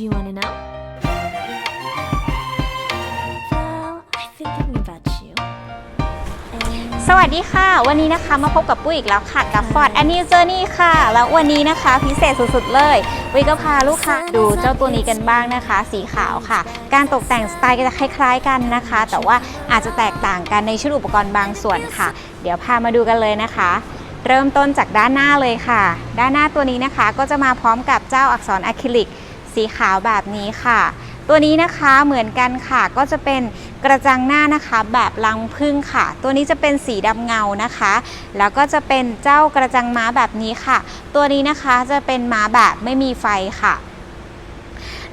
Do you want to know? Well, I've been thinking about you. And สวัสดีค่ะ วันนี้นะคะมาพบกับปุ้ยอีกแล้วค่ะกับ Ford a n New Journey ค่ะ แล้ววันนี้นะคะพิเศษสุดๆเลยปุ้ยก็พาลูกค้าดูเจ้าตัวนี้กันบ้างนะคะ สีขาวค่ะ การตกแต่งสไตล์ก็จะคล้าย ๆ กันนะคะ แต่ว่าอาจจะแตกต่างกันในชุดอุปกรณ์บางส่วนค่ะ เดี๋ยวพามาดูกันเลยนะคะ เริ่มต้นจากด้านหน้าเลยค่ะ ด้านหน้าตัวนี้นะคะก็จะมาพร้อมกับเจ้าอักษรอะคริลิก สีขาวแบบนี้ค่ะ ตัวนี้นะคะเหมือนกันค่ะก็จะเป็นกระจังหน้านะคะแบบรังพึ่งค่ะ ตัวนี้จะเป็นสีดำเงานะคะ แล้วก็จะเป็นเจ้ากระจังม้าแบบนี้ค่ะ ตัวนี้นะคะจะเป็นม้าแบบไม่มีไฟค่ะ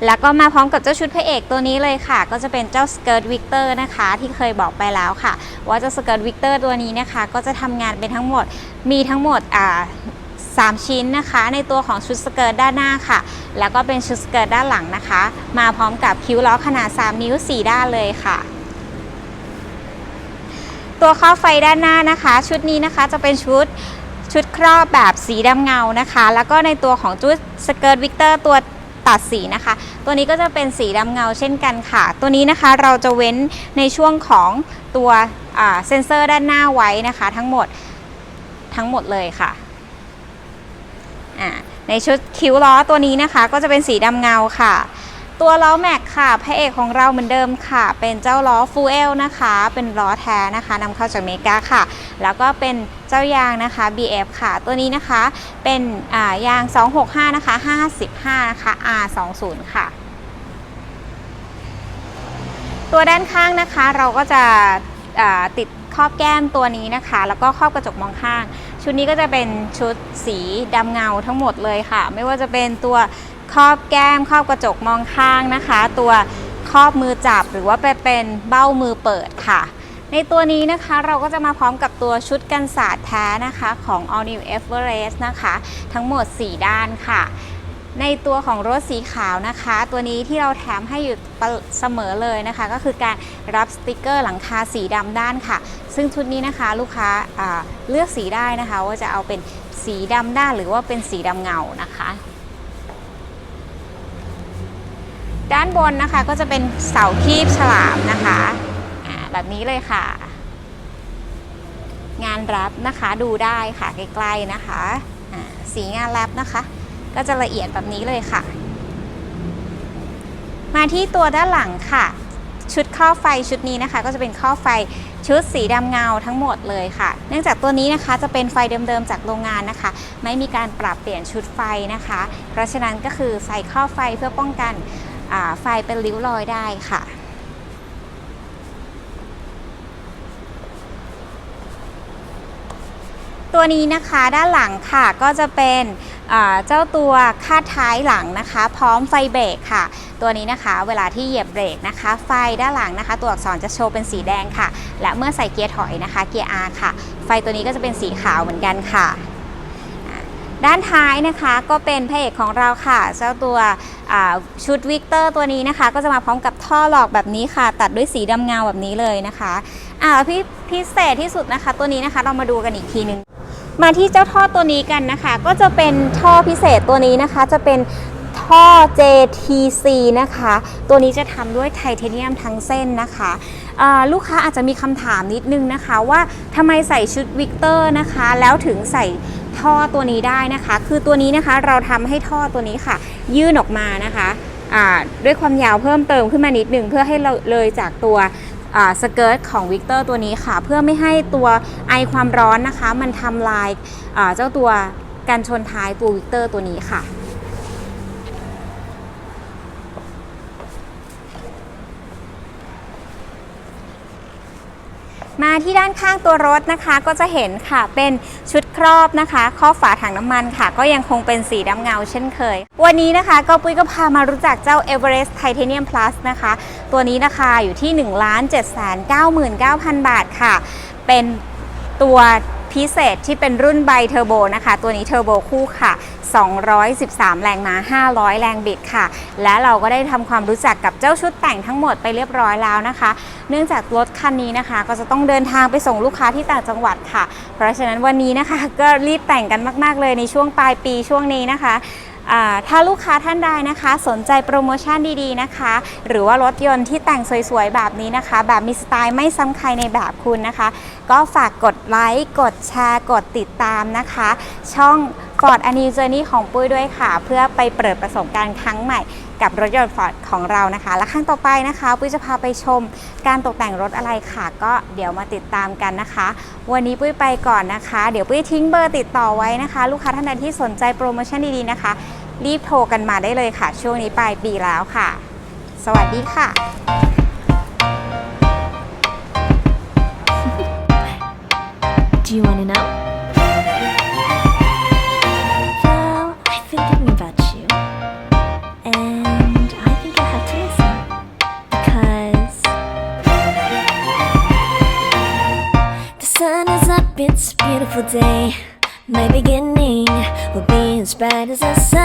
แล้วก็มาพร้อมกับเจ้าชุดพระเอกตัวนี้เลยค่ะ ก็จะเป็นเจ้าสเกิร์ตวิกเตอร์นะคะ ที่เคยบอกไปแล้วค่ะ ว่าเจ้าสเกิร์ตวิกเตอร์ตัวนี้นะคะ ก็จะทำงานเป็นทั้งหมดมีทั้งหมดอ่า สามชิ้นนะคะ ในตัวของชุดสเกิร์ตด้านหน้าค่ะ แล้วก็เป็นชุดสเกิร์ตด้านหลังนะคะ มาพร้อมกับคิ้วล้อขนาด 3 นิ้ว 4 ด้านเลยค่ะตัวครอบไฟด้านหน้านะคะ ชุดนี้นะคะจะเป็นชุดชุดครอบแบบสีดำเงานะคะ แล้วก็ในตัวของชุดสเกิร์ตวิกเตอร์ตัวตัดสีนะคะ ตัวนี้ก็จะเป็นสีดำเงาเช่นกันค่ะ ตัวนี้นะคะเราจะเว้นในช่วงของตัวเซ็นเซอร์ด้านหน้าไว้นะคะ ทั้งหมดทั้งหมดเลยค่ะ ในชุดคิ้วล้อตัวนี้นะคะ ก็จะเป็นสีดำเงาค่ะ ตัวล้อแม็กค่ะพระเอกของเราเหมือนเดิมค่ะ เป็นเจ้าล้อฟูเอลนะคะ เป็นล้อแท้นะคะนำเข้าจากเมกาค่ะ แล้วก็เป็นเจ้ายางนะคะ BF ค่ะ ตัวนี้นะคะเป็นยาง 265 นะคะ 55 นะคะ R20 ค่ะตัวด้านข้างนะคะเราก็จะติดครอบแก้มตัวนี้นะคะ แล้วก็ครอบกระจกมองข้าง ชุดนี้ก็จะเป็นชุดสีดำเงาทั้งหมดเลยค่ะ ไม่ว่าจะเป็นตัวครอบแก้มครอบกระจกมองข้างนะคะ ตัวครอบมือจับหรือว่าไปเป็นเบ้ามือเปิดค่ะ ในตัวนี้นะคะเราก็จะมาพร้อมกับตัวชุดกันศาสตร์แท้นะคะของ All New Everest นะคะ ทั้งหมด 4 ด้านค่ะ ในตัวของรถสีขาวนะคะ ตัวนี้ที่เราแถมให้อยู่เสมอเลยนะคะ ก็คือการรับสติกเกอร์หลังคาสีดำด้านค่ะ ซึ่งชุดนี้นะคะลูกค้าาเลือกสีได้นะคะ ว่าจะเอาเป็นสีดำด้านหรือว่าเป็นสีดำเงานะคะด้านบนนะคะก็จะเป็นเสาคีบฉลามนะคะแบบนี้เลยค่ะ งานแรปนะคะดูได้ค่ะใกล้ๆนะคะ สีงานแรปนะคะ ก็จะละเอียดแบบนี้เลยค่ะ มาที่ตัวด้านหลังค่ะ ชุดข้อไฟชุดนี้นะคะ ก็จะเป็นข้อไฟชุดสีดำเงาทั้งหมดเลยค่ะ เนื่องจากตัวนี้นะคะจะเป็นไฟเดิมๆจากโรงงานนะคะ ไม่มีการปรับเปลี่ยนชุดไฟนะคะ เพราะฉะนั้นก็คือใส่ข้อไฟเพื่อป้องกันไฟเป็นริ้วรอยได้ค่ะ ตัวนี้นะคะด้านหลังค่ะก็จะเป็นเจ้าตัวคาดท้ายหลังนะคะ พร้อมไฟเบรกค่ะ ตัวนี้นะคะเวลาที่เหยียบเบรกนะคะ ไฟด้านหลังนะคะ ตัวอักษรจะโชว์เป็นสีแดงค่ะ และเมื่อใส่เกียร์ถอยนะคะเกียร์ R ค่ะ ไฟตัวนี้ก็จะเป็นสีขาวเหมือนกันค่ะ ด้านท้ายนะคะก็เป็นพระเอกของเราค่ะ เจ้าตัวชุดวิกเตอร์ตัวนี้นะคะ ก็จะมาพร้อมกับท่อหลอกแบบนี้ค่ะ ตัดด้วยสีดำเงาแบบนี้เลยนะคะอ่าพ,พิเศษที่สุดนะคะ ตัวนี้นะคะเรามาดูกันอีกทีนึง มาที่เจ้าท่อตัวนี้กันนะคะ ก็จะเป็นท่อพิเศษตัวนี้นะคะ จะเป็นท่อ JTC นะคะ ตัวนี้จะทำด้วยไทเทเนียมทั้งเส้นนะคะลูกค้าอาจจะมีคำถามนิดนึงนะคะว่าทำไมใส่ชุดวิกเตอร์นะคะ แล้วถึงใส่ท่อตัวนี้ได้นะคะ คือตัวนี้นะคะเราทำให้ท่อตัวนี้ค่ะ ยื่นออกมานะคะด้วยความยาวเพิ่มเติมขึ้นมานิดนึงเพื่อให้เราเลยจากตัว สเกิร์ตของวิกเตอร์ตัวนี้ค่ะ เพื่อไม่ให้ตัวไอความร้อนนะคะ มันทำลายเจ้าตัวกันชนท้ายตัววิกเตอร์ตัวนี้ค่ะ มาที่ด้านข้างตัวรถนะคะก็จะเห็นค่ะเป็นชุดครอบนะคะครอบฝาถังน้ำมันค่ะ ก็ยังคงเป็นสีดำเงาเช่นเคย วันนี้นะคะก็ปุ้ยก็พามารู้จักเจ้า Everest Titanium Plus นะคะ ตัวนี้นะคะอยู่ที่ 1 7 9 9 0 0 0 บาทค่ะ เป็นตัว พิเศษที่เป็นรุ่นไบเทอร์โบนะคะ ตัวนี้เทอร์โบคู่ค่ะ 213 แรงม้า 500 แรงบิดค่ะ และเราก็ได้ทำความรู้จักกับเจ้าชุดแต่งทั้งหมดไปเรียบร้อยแล้วนะคะ เนื่องจากรถคันนี้นะคะ ก็จะต้องเดินทางไปส่งลูกค้าที่ต่างจังหวัดค่ะ เพราะฉะนั้นวันนี้นะคะก็รีบแต่งกันมาก ๆ เลยในช่วงปลายปีช่วงนี้นะคะ ถ้าลูกค้าท่านใดนะคะ สนใจโปรโมชั่นดีๆนะคะ หรือว่ารถยนต์ที่แต่งสวยๆ แบบนี้นะคะ แบบมีสไตล์ไม่ซ้ำใครในแบบคุณนะคะ ก็ฝากกดไลค์กดแชร์กดติดตามนะคะ ช่อง Ford a New Journey ของปุ้ยด้วยค่ะ เพื่อไปเปิดประสบการณ์ครั้งใหม่กับรถยนต์ Ford ของเรานะคะ และครั้งต่อไปนะคะปุ้ยจะพาไปชมการตกแต่งรถอะไรค่ะ ก็เดี๋ยวมาติดตามกันนะคะ วันนี้ปุ้ยไปก่อนนะคะ เดี๋ยวปุ้ยทิ้งเบอร์ติดต่อไว้นะคะ ลูกค้าท่านใดที่สนใจโปรโมชั่นดีๆนะคะ รีบโทรกันมาได้เลยค่ะ ช่วงนี้ปลายปีแล้วค่ะ สวัสดีค่ะ Do you want to know? Well, I've been thinking about you. And I think I have to listen. Because the sun is up, it's a beautiful day. My beginning will be as bright as the sun.